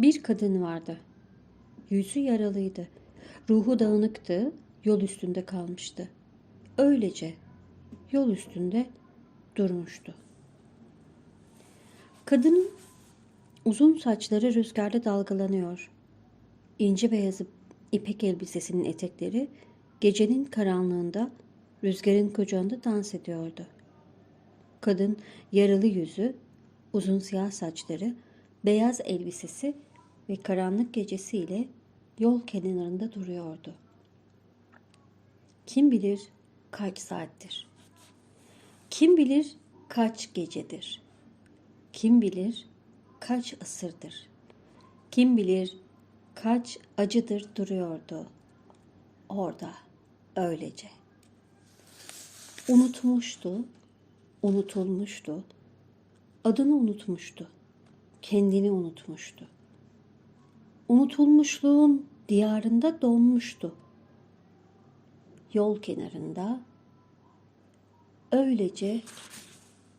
Bir kadın vardı. Yüzü yaralıydı. Ruhu dağınıktı, yol üstünde kalmıştı. Öylece yol üstünde durmuştu. Kadının uzun saçları rüzgarda dalgalanıyor. İnci beyazı ipek elbisesinin etekleri gecenin karanlığında rüzgarın kucağında dans ediyordu. Kadın yaralı yüzü, uzun siyah saçları, beyaz elbisesi ve karanlık gecesiyle yol kenarında duruyordu. Kim bilir kaç saattir? Kim bilir kaç gecedir? Kim bilir kaç asırdır? Kim bilir kaç acıdır duruyordu orada öylece. Unutmuştu, unutulmuştu, adını unutmuştu, kendini unutmuştu. Unutulmuşluğun diyarında donmuştu. Yol kenarında öylece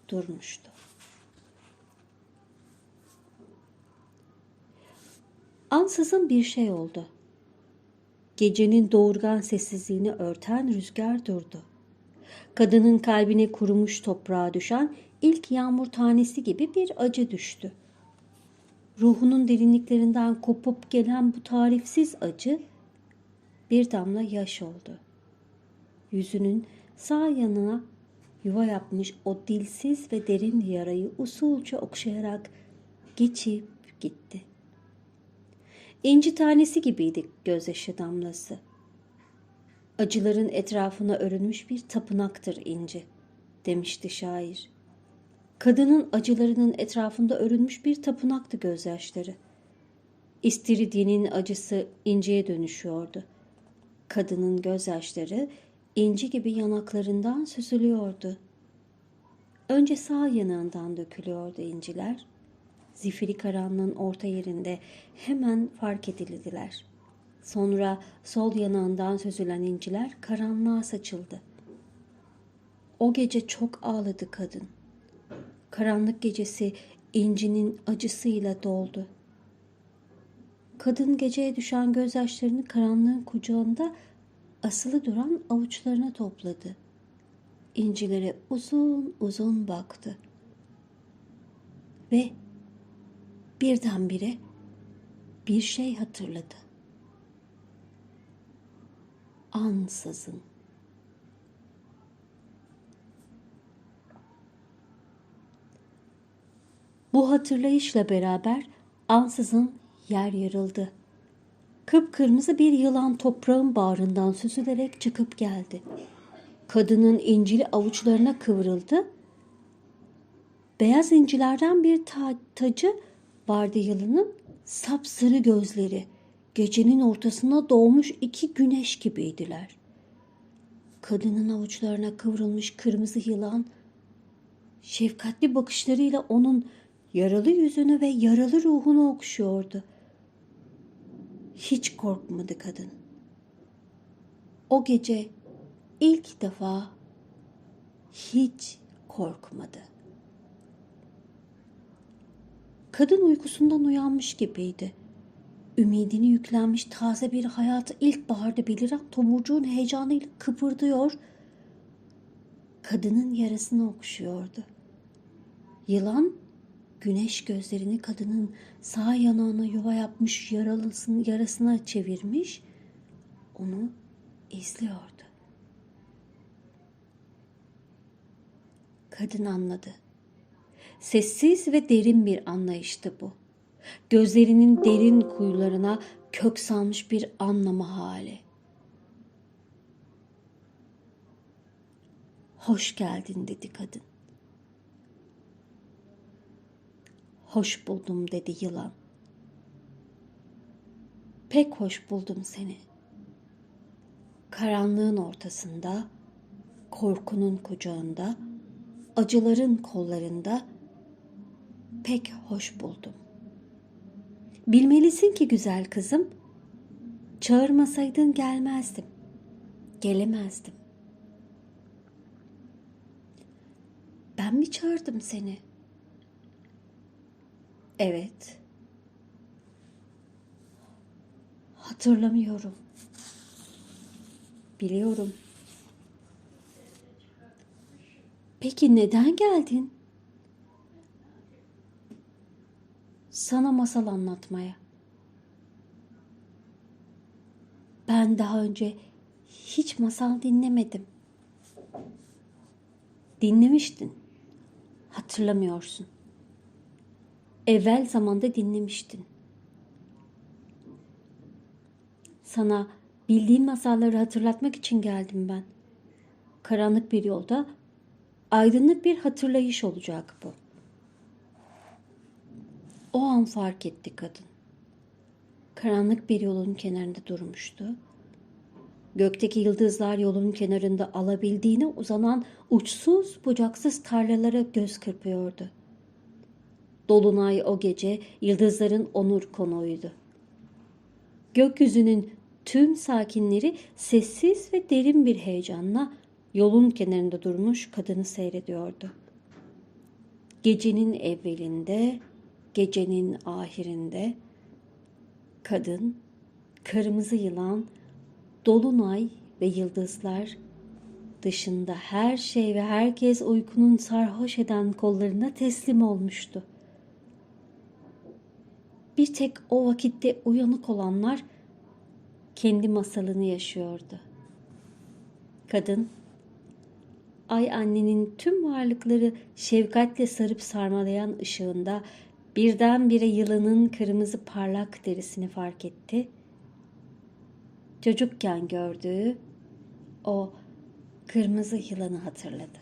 durmuştu. Ansızın bir şey oldu. Gecenin doğurgan sessizliğini örten rüzgar durdu. Kadının kalbine kurumuş toprağa düşen ilk yağmur tanesi gibi bir acı düştü. Ruhunun derinliklerinden kopup gelen bu tarifsiz acı bir damla yaş oldu. Yüzünün sağ yanına yuva yapmış o dilsiz ve derin yarayı usulca okşayarak geçip gitti. İnci tanesi gibiydi gözyaşı damlası. Acıların etrafına örülmüş bir tapınaktır inci, demişti şair. Kadının acılarının etrafında örülmüş bir tapınaktı gözyaşları. İstiridye'nin acısı inciye dönüşüyordu. Kadının gözyaşları inci gibi yanaklarından süzülüyordu. Önce sağ yanağından dökülüyordu inciler. Zifiri karanlığın orta yerinde hemen fark edildiler. Sonra sol yanağından süzülen inciler karanlığa saçıldı. O gece çok ağladı kadın. Karanlık gecesi incinin acısıyla doldu. Kadın geceye düşen gözyaşlarını karanlığın kucağında asılı duran avuçlarına topladı. İncilere uzun uzun baktı. Ve birdenbire bir şey hatırladı. Ansızın. Bu hatırlayışla beraber ansızın yer yarıldı. Kıpkırmızı bir yılan toprağın bağrından süzülerek çıkıp geldi. Kadının incili avuçlarına kıvrıldı. Beyaz incilerden bir ta- tacı vardı yılanın sapsarı gözleri. Gecenin ortasına doğmuş iki güneş gibiydiler. Kadının avuçlarına kıvrılmış kırmızı yılan şefkatli bakışlarıyla onun yaralı yüzünü ve yaralı ruhunu okşuyordu. Hiç korkmadı kadın. O gece ilk defa hiç korkmadı. Kadın uykusundan uyanmış gibiydi. Ümidini yüklenmiş taze bir hayatı ilkbaharda beliren tomurcuğun heyecanıyla kıpırdıyor. Kadının yarasını okşuyordu. Yılan güneş gözlerini kadının sağ yanağına yuva yapmış yaralısını, yarasına çevirmiş, onu izliyordu. Kadın anladı. Sessiz ve derin bir anlayıştı bu. Gözlerinin derin kuyularına kök salmış bir anlama hali. Hoş geldin dedi kadın. Hoş buldum dedi yılan. Pek hoş buldum seni. Karanlığın ortasında, korkunun kucağında, acıların kollarında pek hoş buldum. Bilmelisin ki güzel kızım, çağırmasaydın gelmezdim, gelemezdim. Ben mi çağırdım seni? Evet. Hatırlamıyorum. Biliyorum. Peki neden geldin? Sana masal anlatmaya. Ben daha önce hiç masal dinlemedim. Dinlemiştin. Hatırlamıyorsun. Evvel zamanda dinlemiştin. Sana bildiğin masalları hatırlatmak için geldim ben. Karanlık bir yolda aydınlık bir hatırlayış olacak bu. O an fark etti kadın. Karanlık bir yolun kenarında durmuştu. Gökteki yıldızlar yolun kenarında alabildiğine uzanan uçsuz bucaksız tarlalara göz kırpıyordu. Dolunay o gece yıldızların onur konuğuydu. Gökyüzünün tüm sakinleri sessiz ve derin bir heyecanla yolun kenarında durmuş kadını seyrediyordu. Gecenin evvelinde, gecenin ahirinde kadın, kırmızı yılan, dolunay ve yıldızlar dışında her şey ve herkes uykunun sarhoş eden kollarına teslim olmuştu. Bir tek o vakitte uyanık olanlar kendi masalını yaşıyordu. Kadın, ay annenin tüm varlıkları şefkatle sarıp sarmalayan ışığında birdenbire yılanın kırmızı parlak derisini fark etti. Çocukken gördüğü o kırmızı yılanı hatırladı.